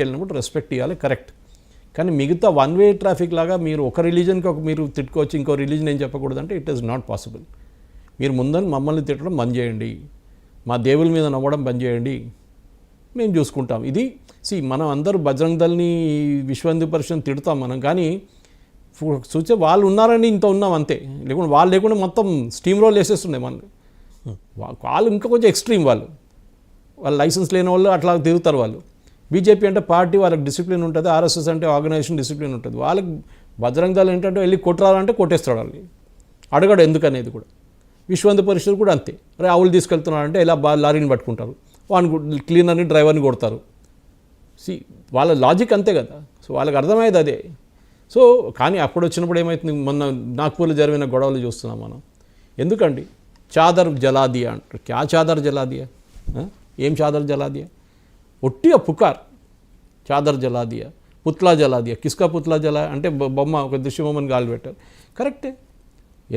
వెళ్ళినప్పుడు రెస్పెక్ట్ ఇవ్వాలి కరెక్ట్ కానీ మిగతా వన్ వే ట్రాఫిక్ లాగా మీరు ఒక రిలీజన్కి ఒక మీరు తిట్టుకోవచ్చు ఇంకో రిలీజన్ ఏం చెప్పకూడదు అంటే ఇట్ ఈస్ నాట్ పాసిబుల్ మీరు ముందని మమ్మల్ని తిట్టడం బంద్ చేయండి. మా దేవుల మీద నవ్వడం బంద్ చేయండి. మేము చూసుకుంటాం. ఇది సి మనం అందరూ బజరంగ్ దల్ని విశ్వ హిందూ పరిషత్ తిడతాం మనం కానీ ఫు- చూసే వాళ్ళు ఉన్నారని ఇంత ఉన్నాం అంతే. లేకుంటే వాళ్ళు లేకుండా మొత్తం స్టీమ్ రోల్ వేసేస్తున్నాయి మనం వాళ్ళు ఇంకా కొంచెం ఎక్స్ట్రీమ్ వాళ్ళు. వాళ్ళు లైసెన్స్ లేని వాళ్ళు అట్లా తిరుగుతారు వాళ్ళు. బీజేపీ అంటే పార్టీ వాళ్ళకి డిసిప్లిన్ ఉంటుంది ఆర్ఎస్ఎస్ అంటే ఆర్గనైజేషన్ డిసిప్లిన్ ఉంటుంది. వాళ్ళకి బజరంగ్ దళం ఏంటంటే వెళ్ళి కొట్టరాలంటే కొట్టేస్తాడు వాళ్ళని. అడగడు ఎందుకనేది కూడా. విశ్వంత పరిషత్ కూడా అంతే. అరే ఆవులు తీసుకెళ్తున్నారంటే ఇలా బా లారీని పట్టుకుంటారు. వాడిని క్లీనర్ని డ్రైవర్ని కొడతారు. సి వాళ్ళ లాజిక్ అంతే కదా. సో వాళ్ళకి అర్థమయ్యేది అదే. సో కానీ అప్పుడు వచ్చినప్పుడు ఏమవుతుంది మొన్న నాగ్పూర్లో జరిగిన గొడవలు చూస్తున్నాం మనం. ఎందుకండి? చాదర్ జలాదియా అంటారు. క్యా చాదర్ జలాదియా? ఏం చాదర్ జలాదియా? ఒట్టి ఆ పుకార్. చాదర్ జలాదియా పుత్లా జలాదియా కిస్కా పుత్లా జలా అంటే బొమ్మ ఒక దృశ్యబొమ్మని గాలి పెట్టారు. కరెక్టే.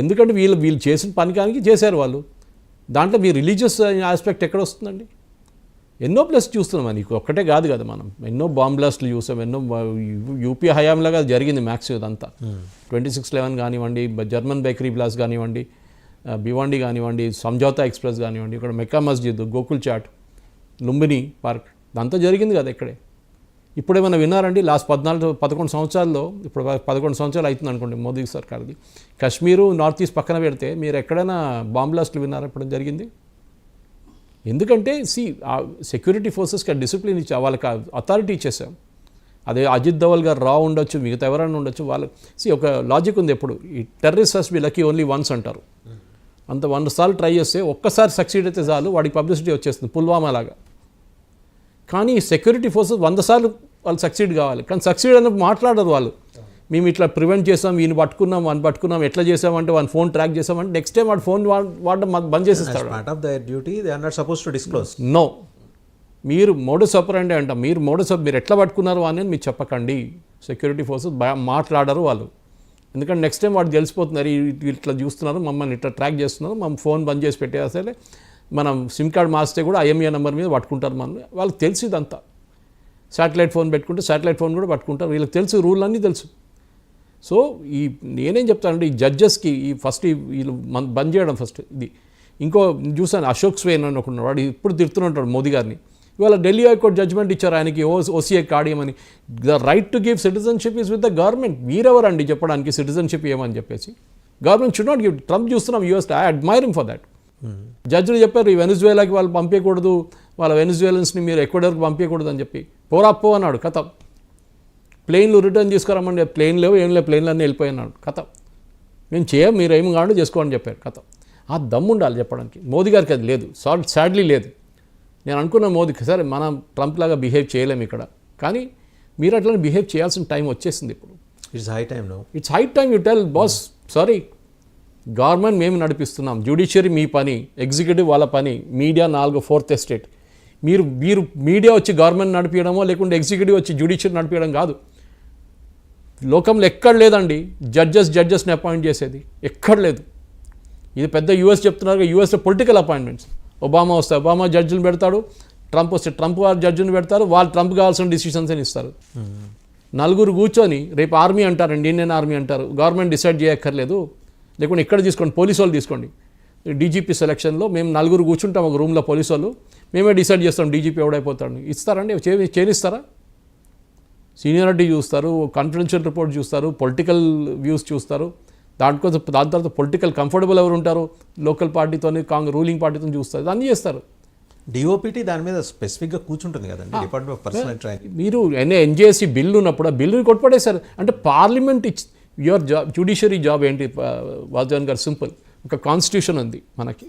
ఎందుకంటే వీళ్ళు వీళ్ళు చేసిన పనికానికి చేశారు వాళ్ళు. దాంట్లో మీ రిలీజియస్ ఆస్పెక్ట్ ఎక్కడ వస్తుందండి? ఎన్నో ప్లస్ చూస్తున్నాం నీకు ఒక్కటే కాదు కదా మనం. ఎన్నో బాంబ్ బ్లాస్ట్లు చూసాం ఎన్నో యూపీ హయాంలాగా జరిగింది మ్యాక్స్ ఇదంతా. ట్వంటీ సిక్స్ లెవెన్ కానివ్వండి జర్మన్ బేకరీ బ్లాస్ట్ కానివ్వండి భివండి కానివ్వండి సంజోతా ఎక్స్ప్రెస్ కానివ్వండి ఇక్కడ మెక్కా మస్జిద్ గోకుల్ చాట్ లుంబిని పార్క్ ఇదంతా జరిగింది కదా ఇక్కడే. ఇప్పుడేమైనా విన్నారండి? లాస్ట్ పద్నాలుగు పదకొండు సంవత్సరాల్లో ఇప్పుడు పదకొండు సంవత్సరాలు అవుతుంది అనుకోండి మోదీ సర్కార్ది కాశ్మీరు నార్త్ ఈస్ట్ పక్కన పెడితే మీరు ఎక్కడైనా బాంబ్ బ్లాస్ట్లు విన్నారా ఇప్పుడు జరిగింది? ఎందుకంటే సి సెక్యూరిటీ ఫోర్సెస్కి డిసిప్లిన్ ఇచ్చా వాళ్ళకి అథారిటీ ఇచ్చేసాం అదే అజిత్ దవల్ గారు రా ఉండొచ్చు మిగతా ఎవరైనా ఉండొచ్చు వాళ్ళ సి ఒక లాజిక్ ఉంది ఎప్పుడు. ఈ terrorist has be lucky only once అంటారు. అంత వంద సార్లు ట్రై చేస్తే ఒక్కసారి సక్సీడ్ అయితే చాలు వాడికి పబ్లిసిటీ వచ్చేస్తుంది పుల్వామా లాగా. కానీ సెక్యూరిటీ ఫోర్సెస్ వంద సార్లు వాళ్ళు సక్సీడ్ కావాలి. కానీ సక్సీడ్ అన్నప్పుడు మాట్లాడరు వాళ్ళు. మేము ఇట్లా ప్రివెంట్ చేసాం ఈయన పట్టుకున్నాం వాడిని పట్టుకున్నాం ఎట్లా చేసామంటే వాని ఫోన్ ట్రాక్ చేసామంటే నెక్స్ట్ టైం వాడు ఫోన్ వాడడం బంద్ చేసేస్తాడు. Part of their duty they are not suppose to disclose no మీరు మోడస్ ఆపరండి అంట. మీరు మోడస్ మీరు ఎట్లా పట్టుకున్నారు అని మీరు చెప్పకండి. సెక్యూరిటీ ఫోర్సెస్ మాట్లాడరు వాళ్ళు. ఎందుకంటే నెక్స్ట్ టైం వాడు తెలిసిపోతున్నారు ఇట్లా చూస్తున్నారు మమ్మల్ని ఇట్లా ట్రాక్ చేస్తున్నారు మమ్మల్ని ఫోన్ బంద్ చేసి పెట్టేసరే మనం సిమ్ కార్డ్ మార్చితే కూడా ఐఎంఏ నెంబర్ మీద పట్టుకుంటారు మనం వాళ్ళకి తెలుసు ఇదంతా. శాటిలైట్ ఫోన్ పెట్టుకుంటే శాటిలైట్ ఫోన్ కూడా పట్టుకుంటారు. వీళ్ళకి తెలుసు రూల్ అన్నీ తెలుసు. సో ఈ నేనేం చెప్తానంటే ఈ జడ్జెస్కి ఈ ఫస్ట్ ఈ వీళ్ళు మన బంద్ చేయడం ఫస్ట్ ఇది. ఇంకో చూసాను అశోక్ స్వేన్ అని ఒకడు వాడు ఇప్పుడు తిడుతుంటాడు మోదీ గారిని. ఇవాళ ఢిల్లీ హైకోర్టు జడ్జ్మెంట్ ఇచ్చారు ఆయనకి ఓ OCA కాడియమని. The right to give citizenship is with the government. మీరెవరండి చెప్పడానికి సిటిజన్షిప్ ఏమని చెప్పేసి? Government should not give Trump చూస్తున్నాం US I admiring for that. జడ్జిలు చెప్పారు ఈ వెనుజువేలాకి వాళ్ళు పంపించకూడదు వాళ్ళ వెనుజువేలన్స్ని మీరు ఎక్వడర్కి పంపించకూడదు అని చెప్పి. పోరా పో అన్నాడు కథ. ప్లేన్లు రిటర్న్ తీసుకురమ్మండి ప్లేన్ లేవు ఏం లేవు ప్లేన్లు అన్నీ వెళ్ళిపోయినాడు కథ. మేము చేయం మీరు ఏమి కావాలో చేసుకోండి చెప్పారు కథ. ఆ దమ్ము ఉండాలి చెప్పడానికి. మోదీ గారికి అది లేదు. సాడ్ సాడ్లీ లేదు. నేను అనుకున్న మోదీకి సరే మనం ట్రంప్ లాగా బిహేవ్ చేయలేము ఇక్కడ. కానీ మీరు అట్లా బిహేవ్ చేయాల్సిన టైం వచ్చేసింది ఇప్పుడు. It's high time no. It's high time you tell boss sorry government మేము నడిపిస్తున్నాం. జ్యుడిషియరీ మీ పని ఎగ్జిక్యూటివ్ వాళ్ళ పని మీడియా నాలుగు ఫోర్త్ ఎస్టేట్. మీరు మీరు మీడియా వచ్చి గవర్నమెంట్ నడిపించడమో లేకుంటే ఎగ్జిక్యూటివ్ వచ్చి జ్యుడిషియరీ నడిపించడం కాదు. లోకంలో ఎక్కడ లేదండి. జడ్జెస్ జడ్జెస్ని అపాయింట్ చేసేది. ఎక్కడ లేదు. ఇది పెద్ద యూఎస్ చెప్తున్నారు యూఎస్లో పొలిటికల్ అపాయింట్మెంట్స్. ఒబామా వస్తే ఒబామా జడ్జిని పెడతాడు. ట్రంప్ వస్తే ట్రంప్ వారు జడ్జిని పెడతారు. వాళ్ళు ట్రంప్ కావాల్సిన డిసిషన్స్ అని ఇస్తారు నలుగురు కూర్చొని రేపు ఆర్మీ అంటారండి ఇండియన్ ఆర్మీ అంటారు. గవర్నమెంట్ డిసైడ్ చేయక్కర్లేదు. లేకుంటే ఇక్కడ తీసుకోండి పోలీసు వాళ్ళు తీసుకోండి. డీజీపీ సెలక్షన్లో మేము నలుగురు కూర్చుంటాం ఒక రూమ్లో పోలీసు వాళ్ళు. మేమే డిసైడ్ చేస్తాం డీజీపీ ఎవడైపోతాడు ఇస్తారండి చే చేనిస్తారా సీనియారిటీ చూస్తారు కాన్ఫిడెన్షియల్ రిపోర్ట్ చూస్తారు పొలిటికల్ వ్యూస్ చూస్తారు. దాంట్లో దాని తర్వాత పొలిటికల్ కంఫర్టబుల్ ఎవరు ఉంటారు? లోకల్ పార్టీతో కాంగ్రెస్ రూలింగ్ పార్టీతో చూస్తారు. అన్నీ చేస్తారు. డిఓపిటి దాని మీద స్పెసిఫిక్గా కూర్చుంటుంది కదండి డిపార్ట్మెంట్ ఆఫ్ పర్సనల్ మీరు ఎన్ఏ ఎన్జేఎస్సీ బిల్లు ఉన్నప్పుడు ఆ బిల్లుని కొట్టుపడేశారు. అంటే పార్లమెంట్ ఇచ్ యువర్ జాబ్ జ్యుడిషియరీ జాబ్ ఏంటి వాజ్వాన్ గారు? సింపుల్. ఒక కాన్స్టిట్యూషన్ ఉంది మనకి.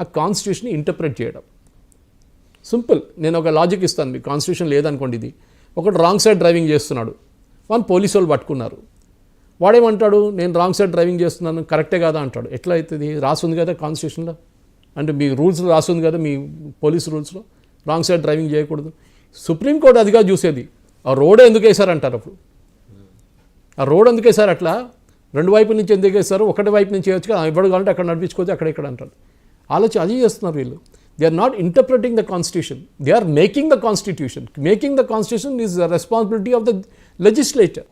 ఆ కాన్స్టిట్యూషన్ ఇంటర్ప్రెట్ చేయడం. సింపుల్. నేను ఒక లాజిక్ ఇస్తాను మీకు. కాన్స్టిట్యూషన్ లేదనుకోండి ఇది. ఒకటి రాంగ్ సైడ్ డ్రైవింగ్ చేస్తున్నాడు. వన్ పోలీసు వాళ్ళు పట్టుకున్నారు. వాడేమంటాడు? నేను రాంగ్ సైడ్ డ్రైవింగ్ చేస్తున్నాను. కరెక్టే కాదా అంటాడు. ఎట్లా అవుతుంది? రాసుంది కదా కాన్స్టిట్యూషన్లో అంటే మీ రూల్స్లో రాసుంది కదా మీ పోలీస్ రూల్స్లో రాంగ్ సైడ్ డ్రైవింగ్ చేయకూడదు. సుప్రీంకోర్టు అదిగా చూసేది. ఆ రోడ్ ఎందుకు వేశారంటారు అప్పుడు? ఆ రోడ్ అందుకే సార్ అట్లా. రెండు వైపుల నుంచి ఎందుకు వేస్తారు ఒకటి వైపు నుంచి వేయచ్చు కదా. ఎవడు కావాలంటే అక్కడ నడిపించుకోవచ్చు అక్కడ ఇక్కడ అంటారు. ఆలోచన అది చేస్తున్నారు వీళ్ళు. They are not interpreting the constitution they are making the constitution making the constitution is the responsibility of the legislature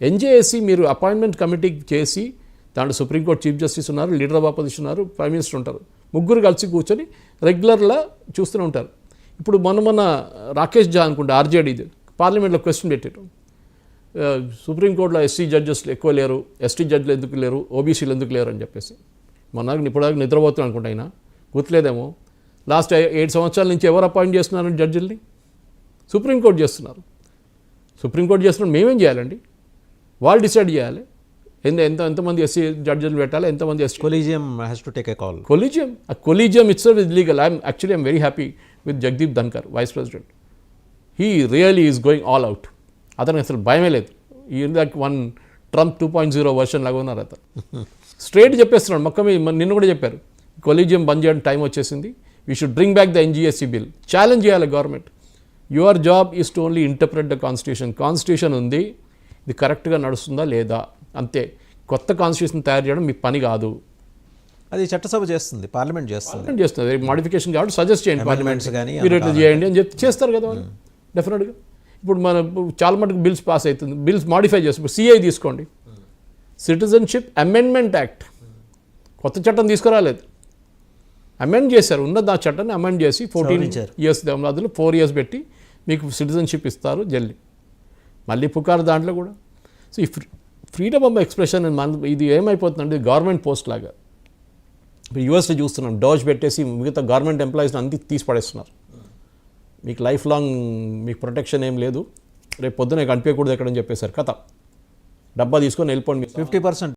NJAC మీరు అపాయింట్మెంట్ కమిటీ చేసి దాంట్లో సుప్రీంకోర్టు చీఫ్ జస్టిస్ ఉన్నారు లీడర్ ఆఫ్ ఆపోజిషన్ ఉన్నారు ప్రైమ్ మినిస్టర్ ఉంటారు. ముగ్గురు కలిసి కూర్చొని రెగ్యులర్లా చూస్తూనే ఉంటారు. ఇప్పుడు మొన్న మొన్న రాకేష్ జా అనుకుంటే ఆర్జేడీది పార్లమెంట్లో క్వశ్చన్ పెట్టారు. సుప్రీంకోర్టులో ఎస్సీ జడ్జెస్ ఎక్కువ లేరు ఎస్టీ జడ్జిలు ఎందుకు లేరు ఓబీసీలు ఎందుకు లేరు అని చెప్పేసి. మొన్న ఇప్పటిదాకా నిద్రపోతున్నాను అనుకుంటా ఆయన గుర్తులేదేమో? లాస్ట్ ఏడు సంవత్సరాల నుంచి ఎవరు అపాయింట్ చేస్తున్నారు జడ్జిల్ని? సుప్రీంకోర్టు చేస్తున్నారు. సుప్రీంకోర్టు చేస్తున్నారు మేమేం చేయాలండి? వాళ్ళు డిసైడ్ చేయాలి. ఎంత ఎంత ఎంతమంది ఎస్సీ జడ్జిలు పెట్టాలి ఎంతమంది ST? Collegium has to take a call collegium? ఆ collegium it's is legal I'm actually I'm very happy with Jagdeep Dhankhar vice president he really is going all out అతనికి అసలు భయమే లేదు. ఈ that one Trump two point zero version లాగా ఉన్నారు అతను. Straight చెప్పేస్తున్నాడు. మొక్క మీ నిన్న కూడా చెప్పారు. కొలీజియం బంద్ చేయడం టైం వచ్చేసింది. We should bring back the NGSC bill challenge చేయాలి government your job is to only interpret the constitution constitution ఉంది. ఇది కరెక్ట్గా నడుస్తుందా లేదా? అంతే. కొత్త కాన్స్టిట్యూషన్ తయారు చేయడం మీ పని కాదు. అది చట్టసభ చేస్తుంది. పార్లమెంట్ చేస్తుంది. చేస్తుంది. మాడిఫికేషన్ కాబట్టి సజెస్ట్ చేయండి. Amendments పార్లమెంట్ కానీ మీరు చేయండి అని చెప్పి చేస్తారు కదా డెఫినెట్గా ఇప్పుడు మన చాలా మటుకు బిల్స్ పాస్ అవుతుంది. బిల్స్ మాడిఫై ఇప్పుడు సిఐ తీసుకోండి. సిటిజన్షిప్ అమెండ్మెంట్ యాక్ట్ కొత్త చట్టం తీసుకురాలేదు. అమెండ్ చేశారు. ఉన్న ఆ చట్టాన్ని అమెండ్ చేసి ఫోర్టీన్. ఇయర్స్ అందులో ఫోర్ ఇయర్స్ పెట్టి మీకు సిటిజన్షిప్ ఇస్తారు జల్లి. మళ్ళీ పుకారు దాంట్లో కూడా. సో ఈ ఫ్రీ ఫ్రీడమ్ ఆఫ్ ఎక్స్ప్రెషన్ మన ఇది ఏమైపోతుందంటే గవర్నమెంట్ పోస్ట్ లాగా. ఇప్పుడు యూఎస్లో చూస్తున్నాం. డోజ్ పెట్టేసి మిగతా గవర్నమెంట్ ఎంప్లాయీస్ని అంతా తీసి పడేస్తున్నారు మీకు లైఫ్ లాంగ్ మీకు ప్రొటెక్షన్ ఏం లేదు. రేపు పొద్దున కనిపించకూడదు ఎక్కడని చెప్పేశారు. కథ. డబ్బా తీసుకొని వెళ్ళిపోండి మీరు ఫిఫ్టీ పర్సెంట్.